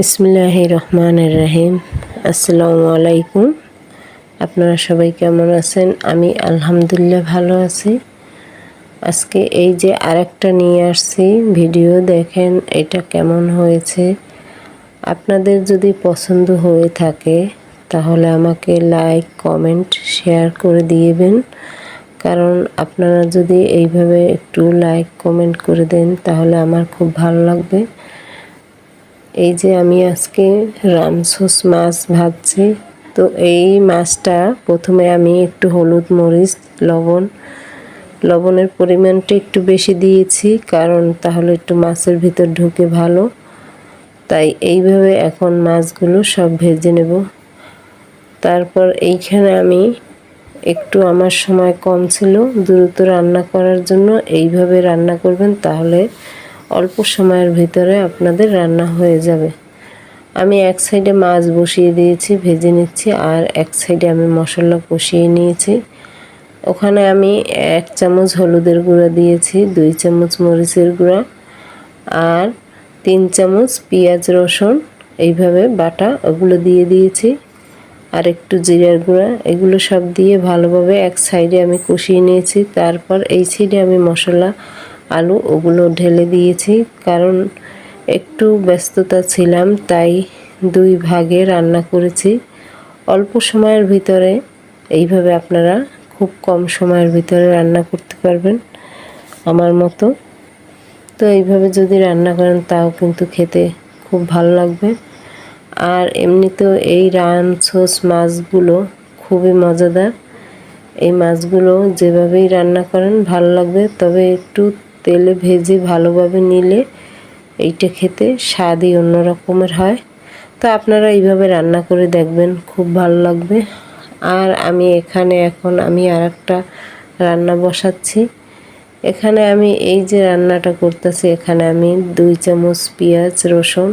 বিসমিল্লাহ রহমান রাহিম আসসালামু আলাইকুম আপনারা সবাই কেমন আছেন? আমি আলহামদুলিল্লাহ ভালো আছি। আজকে এই যে আরেকটা নিয়ে আসছি ভিডিও, দেখেন এটা কেমন হয়েছে। আপনাদের যদি পছন্দ হয়ে থাকে, তাহলে আমাকে লাইক, কমেন্ট, শেয়ার করে দিয়েবেন কারণ আপনারা যদি এইভাবে একটু লাইক, কমেন্ট করে দেন, তাহলে আমার খুব ভালো লাগবে। এই যে আমি আজকে রামসোস মাছ ভাজছি। তো এই মাছটা প্রথমে আমি একটু হলুদ মরিচ, লবণ, লবণের পরিমাণটা একটু বেশি দিয়েছি কারণ তাহলে একটু মাছের ভিতর ঢুকে ভালো। তাই এইভাবে এখন মাছগুলো সব ভেজে নেব। তারপর এইখানে আমি একটু আমার সময় কম ছিল, দ্রুত রান্না করার জন্য এইভাবে রান্না করবেন তাহলে অল্প সময়ের ভিতরে আপনাদের রান্না হয়ে যাবে। আমি এক সাইডে মাছ বসিয়ে দিয়েছি, ভেজে নিচ্ছি, আর এক সাইডে আমি মশলা কষিয়ে নিয়েছি। ওখানে আমি এক চামচ হলুদের গুঁড়া দিয়েছি, দুই চামচ মরিচের গুঁড়া, আর তিন চামচ পেঁয়াজ রসুন। এইভাবে বাটা ওগুলো দিয়ে দিয়েছি, আর একটু জিরার গুঁড়া। এগুলো সব দিয়ে ভালোভাবে এক সাইডে আমি কষিয়ে নিয়েছি, তারপর এই সাইডে আমি মশলা আলু ওগুলো ঢেলে দিয়েছি। কারণ একটু ব্যস্ততা ছিলাম, তাই দুই ভাগে রান্না করেছি। অল্প সময়ের ভিতরে, এইভাবে আপনারা খুব কম সময়ের ভিতরে রান্না করতে পারবেন আমার মতো। তো এইভাবে যদি রান্না করেন, তাও কিন্তু খেতে খুব ভালো লাগবে। আর এমনিতেও এই রান সোস মাছগুলো খুবই মজাদার। এই মাছগুলো যেভাবেই রান্না করেন, ভালো লাগবে। তবে একটু তেলে ভেজে ভালোভাবে নিলে এইটা খেতে স্বাদই অন্য রকমের হয়। তো আপনারা এইভাবে রান্না করে দেখবেন, খুব ভালো লাগবে। আর আমি এখানে এখন আমি আর একটা রান্না বসাচ্ছি। এখানে আমি এই যে রান্নাটা করতেছি, এখানে আমি দুই চামচ পেঁয়াজ, রসুন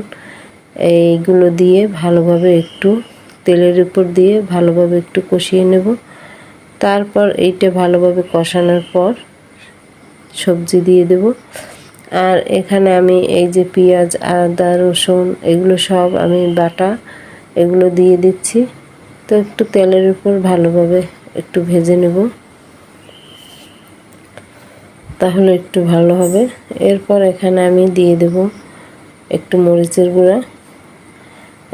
এইগুলো দিয়ে ভালোভাবে একটু তেলের উপর দিয়ে ভালোভাবে একটু কষিয়ে নেব। তারপর এইটা ভালোভাবে কষানোর পর সবজি দিয়ে দেব। আর এখানে আমি এই যে পেঁয়াজ, আদা, রসুন, এগুলো সব আমি বাটা এগুলো দিয়ে দিচ্ছি। তো একটু তেলের উপর ভালোভাবে একটু ভেজে নেব। তাহলে একটু ভালো হবে। এরপর এখানে আমি দিয়ে দেব একটু মরিচের গুঁড়া,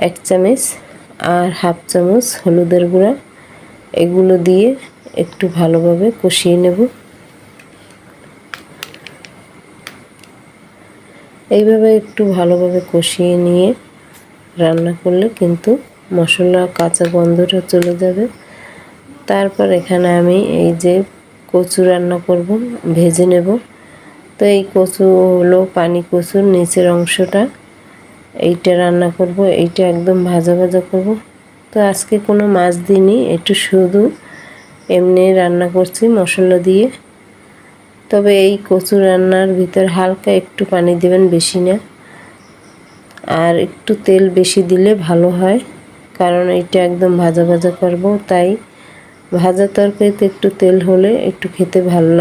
এক চামচ আর হাফ চামচ হলুদের গুঁড়া। এগুলো দিয়ে একটু ভালোভাবে কষিয়ে নেব। এইভাবে একটু ভালোভাবে কষিয়ে নিয়ে রান্না করলে কিন্তু মশলা কাঁচা গন্ধটা চলে যাবে। তারপর এখানে আমি এই যে কচু রান্না করব, ভেজে নেব। তো এই কচু হলো পানি কচুর নিচের অংশটা। এইটা রান্না করব, এইটা একদম ভাজা ভাজা করব। তো আজকে কোনো মাছ দিইনি, একটু শুধু এমনি রান্না করছি মশলা দিয়ে। তবে এই কচু রান্নার ভিতর হালকা একটু পানি দেবেন বেশি না। আর একটু তেল বেশি দিলে ভালো হয়, কারণ এটা একদম ভাজা ভাজা করব, তাই ভাজা তরকারিতে একটু তেল হলে একটু খেতে ভালো